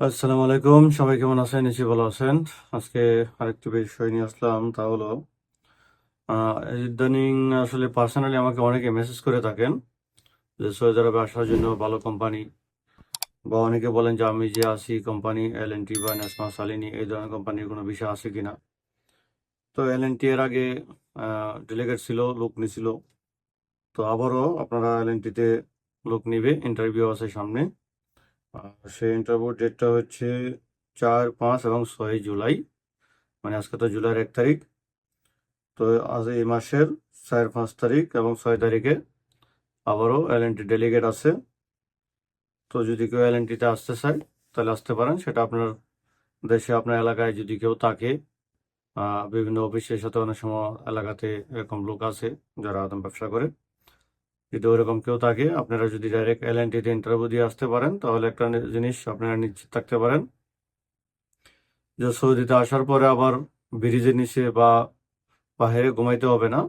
আসসালামু আলাইকুম। সবাই কেমন আছেন? নিশ্চয়ই ভালো আছেন। আজকে আরেকটি বিষয় নিয়ে আসলাম, তা হলো ইদানিং আসলে পার্সোনালি আমাকে অনেকে মেসেজ করে থাকেন যে, সৌদি আরবে আসার জন্য ভালো কোম্পানি বা অনেকে বলেন যে, আমি যে আছি কোম্পানি এল এন টি বা ন্যাশনাল সালিনি এই ধরনের কোম্পানির কোনো বিষয় আছে কিনা? তো এল এন টি এর আগে ডেলিগেট ছিল, লোক নিছিল। তো আবারও আপনারা এল এন টিতে লোক নিবে ইন্টারভিউ আছে সামনে। আর সেই ইন্টারভিউ ডেটটা হচ্ছে চার, পাঁচ এবং ছয় জুলাই। মানে আজকে তো জুলাইয়ের এক তারিখ। তো আজ এই মাসের চার, পাঁচ তারিখ এবং ছয় তারিখে আবারও এল এন টি ডেলিগেট আছে। তো যদি কেউ এল এন টিতে আসতে চায়, তাহলে আসতে পারেন। সেটা আপনার দেশে, আপনার এলাকায় যদি কেউ থাকে বিভিন্ন অফিসের সাথে অনেক সময় এলাকাতে এরকম লোক আছে যারা একদম ব্যবসা করে। যদি ওরকম কেউ থাকে, আপনারা যদি ডাইরেক্ট এল এন টিতে ইন্টারভিউ দিয়ে আসতে পারেন, তাহলে একটা জিনিস আপনারা নিশ্চিত থাকতে পারেন। যে সৌদিতে আসার পরে আবার ব্রিজের নিচে বা বাইরে ঘুমাইতে হবে না।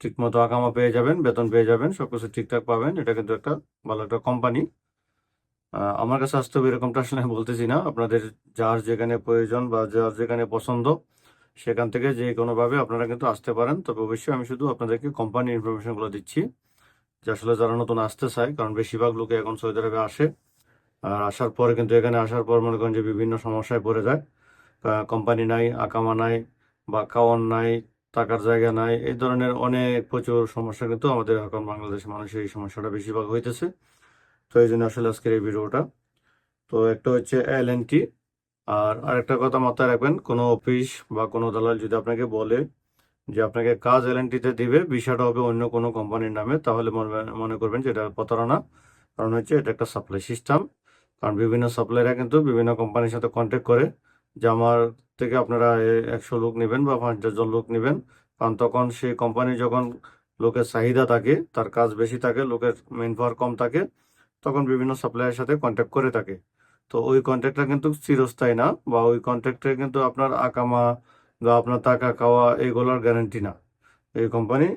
ঠিক মতো আকামা পেয়ে যাবেন, বেতন পেয়ে যাবেন সব কিছু ঠিকঠাক পাবেন। এটা কিন্তু একটা ভালো একটা কোম্পানি আমার কাছে আসতে হবে এরকমটা আসলে বলতেছি না। আপনাদের যার যেখানে প্রয়োজন বা যার যেখানে পছন্দ সেখান থেকে যে কোনোভাবে আপনারা কিন্তু আসতে পারেন। তবে অবশ্যই আমি শুধু আপনাদেরকে কোম্পানি ইনফরমেশনগুলো দিচ্ছি, যে আসলে যারা নতুন আসতে চায়, কারণ বেশিরভাগ লোকে এখন সৌদি আরবে আসে। আর আসার পরে কিন্তু এখানে আসার পর মনে করেন যে বিভিন্ন সমস্যায় পড়ে যায়। কোম্পানি নাই, আকামা নাই, বা কাওয়ান নাই টাকার জায়গা নাই, এই ধরনের অনেক প্রচুর সমস্যা কিন্তু আমাদের এখন বাংলাদেশের মানুষের এই সমস্যাটা বেশিরভাগ হইতেছে। তো এই জন্য আসলে আজকের এই ভিডিওটা। তো একটা হচ্ছে এল এন টি আর আরেকটা কথা মাথায় রাখবেন, কোনো অফিস বা কোনো দালাল যদি আপনাকে বলে যে আপনাকে কাজ এল এন টিতে দিবে, বিষয়টা হবে অন্য কোনো কোম্পানির নামে, তাহলে মনে মনে করবেন যে এটা প্রতারণা। কারণ হচ্ছে এটা একটা সাপ্লাই সিস্টেম। কারণ বিভিন্ন সাপ্লাইরা কিন্তু বিভিন্ন কোম্পানির সাথে কন্ট্যাক্ট করে যে আমার থেকে আপনারা একশো লোক নেবেন বা পঞ্চাশ জন লোক নেবেন। কারণ তখন সেই কোম্পানি যখন লোকের চাহিদা থাকে, তার কাজ বেশি থাকে, লোকের মেন পাওয়ার কম থাকে, তখন বিভিন্ন সাপ্লাইয়ের সাথে কন্ট্যাক্ট করে থাকে। তো ওই কন্ট্যাক্টটা কিন্তু চিরস্থায়ী না বা ওই কন্ট্যাক্টে কিন্তু আপনার আকামা বা আপনার টাকা খাওয়া এগুলোর গ্যারান্টি না। এই কোম্পানি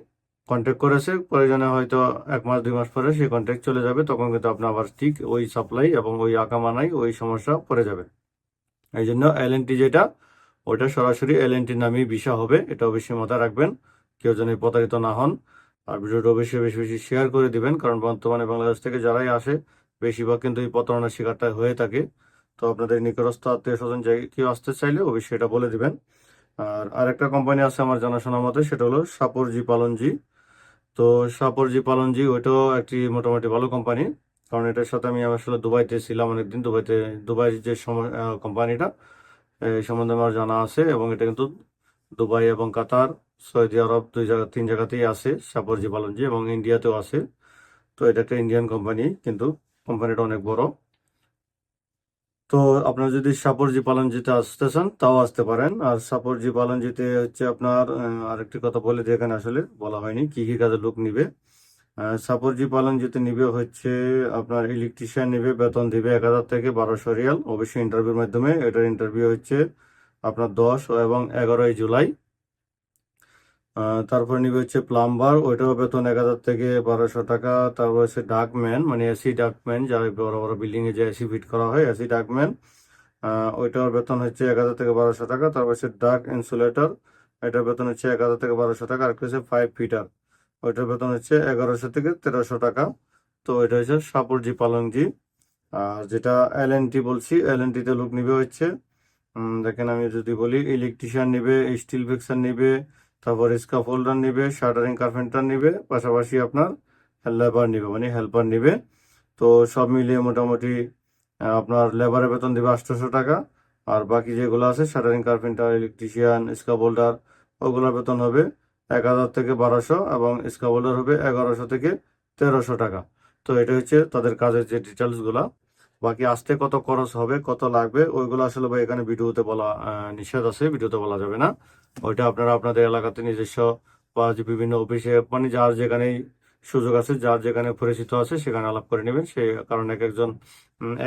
কন্ট্যাক্ট করেছে, প্রয়োজনে হয়তো এক মাস, দুই মাস পরে সেই কন্ট্যাক্ট চলে যাবে, তখন কিন্তু আপনি আবার ঠিক ওই সাপ্লাই এবং ওই আকামা নাই, ওই সমস্যা পড়ে যাবে। এই জন্য এল এন টি যেটা, ওটা সরাসরি এল এন টি নামেই ভিসা হবে, এটা অবশ্যই মাথায় রাখবেন। কেউ যেন প্রতারিত না হন, আর ভিডিওটা অবশ্যই বেশি বেশি শেয়ার করে দিবেন, কারণ বর্তমানে বাংলাদেশ থেকে যারাই আসে বেশিরভাগ কিন্তু এই প্রতারণার শিকারটা হয়ে থাকে। তো আপনাদের নিকটস্থ আত্মীয় স্বজন যাই, কেউ আসতে চাইলে অবশ্যই এটা বলে দিবেন। আর আরেকটা কোম্পানি আছে আমার জানাশোনা মতে, সেটা হলো সাপরজি পালনজি। তো সাপরজি পালনজি ওইটাও একটি মোটামুটি ভালো কোম্পানি কারণ এটার সাথে আমি আসলে দুবাইতে ছিলাম অনেকদিন। দুবাইতে, দুবাই যে কোম্পানিটা এই সম্বন্ধে আমার জানা আছে এবং এটা কিন্তু দুবাই এবং কাতার, সৌদি আরব দুই জায়গা, তিন জায়গাতেই আছে সাপরজি পালনজি এবং ইন্ডিয়াতেও আছে। তো এটা একটা ইন্ডিয়ান কোম্পানি কিন্তু কোম্পানিটা অনেক বড়। তো আপনারা যদি সাপরজি পালনজিতে আসতে চান, তাও আসতে পারেন। আর সাপরজি পালনজিতে হচ্ছে আপনার আরেকটি কথা বলে দিই এখানে আসলে, বলা হয়নি কি কি কাজের লোক নিবে। সাপরজি পালনজিতে নিবে হচ্ছে আপনার ইলেকট্রিশিয়ান নিবে, বেতন দিবে এক হাজার থেকে বারোশো রিয়াল। অবশ্যই ইন্টারভিউর মাধ্যমে। এটার ইন্টারভিউ হচ্ছে আপনার দশ এবং এগারোই জুলাই। তারপর নিবে হচ্ছে প্লাম্বার ওইটাও বেতন এক হাজার থেকে বারোশো টাকা। তারপর হচ্ছে ডাকম্যান মানে এসি ডাকম্যান যারা বড় বড় বিল্ডিং এ যে এসি ফিট করা হয় এসি ডাকম্যান ওইটার বেতন হচ্ছে এক হাজার থেকে বারোশো টাকা। তারপর হচ্ছে ডাক ইনসুলেটর এটার বেতন হচ্ছে এক হাজার থেকে বারোশো টাকা। আর হচ্ছে ফাইভ ফিটার ওইটার বেতন হচ্ছে এগারোশো থেকে তেরোশো টাকা। তো এটা হচ্ছে সাপুরজি, পালংজি। আর যেটা এল এন টি বলছি এল এন টিতে লোক নিবে হচ্ছে দেখেন আমি যদি বলি ইলেকট্রিশিয়ান নিবে স্টিল ফিক্সার নিবে তারপর স্কাফ হোল্ডার নিবে শাটারিং কার্পেন্টার নিবে, পাশাপাশি আপনার লেবার নিবে মানে হেল্পার নিবে। তো সব মিলিয়ে মোটামুটি আপনার লেবারের বেতন দিবে আটশোশো টাকা। আর বাকি যেগুলো আছে shuttering carpenter electrician scaff holder ওগুলোর বেতন হবে এক হাজার থেকে বারোশো এবং স্কাফ হোল্ডার হবে এগারোশো থেকে তেরোশো টাকা। তো এটা হচ্ছে তাদের কাজের যে ডিটেলসগুলা। বাকি আসতে কত খরচ হবে, কত লাগবে, ওইগুলো আসলে ভাই এখানে ভিডিওতে বলা নিষেধ আছে, ভিডিওতে বলা যাবে না। ওইটা আপনারা আপনাদের এলাকাতে নিজস্ব বা বিভিন্ন অফিসে মানে যার যেখানেই সুযোগ আছে, যার যেখানে পরিচিত আছে, সেখানে আলাপ করে নেবেন। সে কারণ এক একজন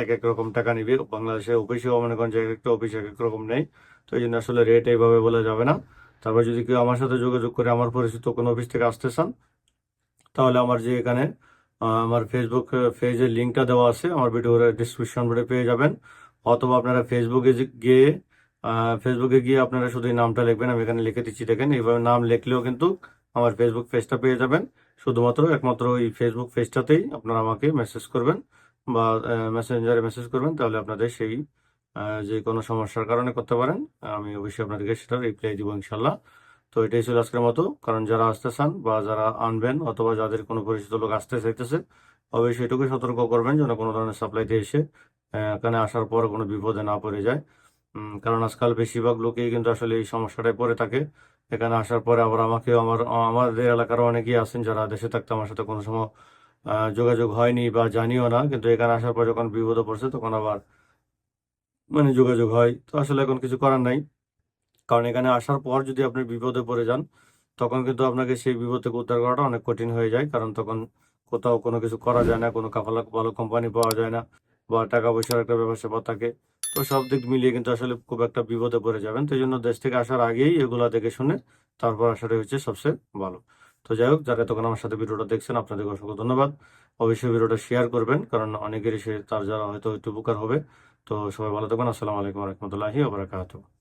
এক এক রকম টাকা নিবে। বাংলাদেশে অফিসেও মনে করেন যে এক একটা অফিস এক এক রকম নেই। তো এই জন্য আসলে রেট এইভাবে বলা যাবে না। তারপর যদি কেউ আমার সাথে যোগাযোগ করে, আমার পরিচিত কোনো অফিস থেকে আসতে চান, তাহলে আমার যে এখানে আমার ফেসবুক পেজের লিঙ্কটা দেওয়া আছে। আমার ভিডিওর ডিসক্রিপশন বোর্ডে পেয়ে যাবেন। অথবা আপনারা ফেসবুকে গিয়ে ফেসবুকে গিয়ে আপনারা শুধু এই নামটা লিখবেন, আমি এখানে লিখে দিচ্ছি। দেখেন, এইভাবে নাম লিখলেও কিন্তু আমার ফেসবুক পেজটা পেয়ে যাবেন। শুধুমাত্র, একমাত্র ওই ফেসবুক পেজটাতেই আপনারা আমাকে মেসেজ করবেন বা মেসেঞ্জারে মেসেজ করবেন, তাহলে আপনাদের সেই যে কোনো সমস্যার কারণে করতে পারেন। আমি অবশ্যই আপনাদেরকে সেটা রিপ্লাই দিব ইনশাল্লাহ তো এটাই ছিল আজকের মতো। কারণ যারা আসতে চান বা যারা আনবেন অথবা যাদের কোনো পরিচিত লোক আসতে চাইতেছে, অবশ্যই এটুকু সতর্ক করবেন যেন কোনো ধরনের সাপ্লাইতে এসে এখানে আসার পর কোনো বিপদে না পড়ে যায়। কারণ আজকাল বেশিরভাগ লোকেই কিন্তু আসলে এই সমস্যাটায় পড়ে থাকে। এখানে আসার পরে আবার আমাকে আমার, আমাদের এলাকার অনেকেই আছেন যারা দেশে থাকতে আমার সাথে কোনো সময় যোগাযোগ হয়নি বা জানিও না। কিন্তু এখানে আসার পর যখন বিপদে পড়ছে তখন আবার মানে যোগাযোগ হয়। তো আসলে এখন কিছু করার নাই। কারণ এখানে আসার পর যদি আপনি বিপদে পড়ে যান, তখন কিন্তু আপনাকে সেই বিপদ থেকে উদ্ধার করাটা অনেক কঠিন হয়ে যায়। কারণ তখন কোথাও কোনো কিছু করা যায় না, কোনো কাফালা, ভালো কোম্পানি পাওয়া যায় না বা টাকা পয়সার একটা ব্যাপার স্যাপার থাকে। তো সব দিক মিলিয়ে কিন্তু আসলে খুব একটা বিপদে পড়ে যাবেন। তো জন্য দেশ থেকে আসার আগেই এগুলা দেখে শুনে তারপর আসাটাই হচ্ছে সবচেয়ে ভালো। তো যাই হোক, যারা তখন আমার সাথে ভিডিওটা দেখছেন আপনাদের অসংখ্য ধন্যবাদ। অবশ্যই ভিডিওটা শেয়ার করবেন, কারণ অনেকেরই সে তার যারা হয়তো একটু উপকার হবে। তো সবাই ভালো থাকবেন। আসসালামু আলাইকুম রহমতুল্লাহি ওবরাকাতুহ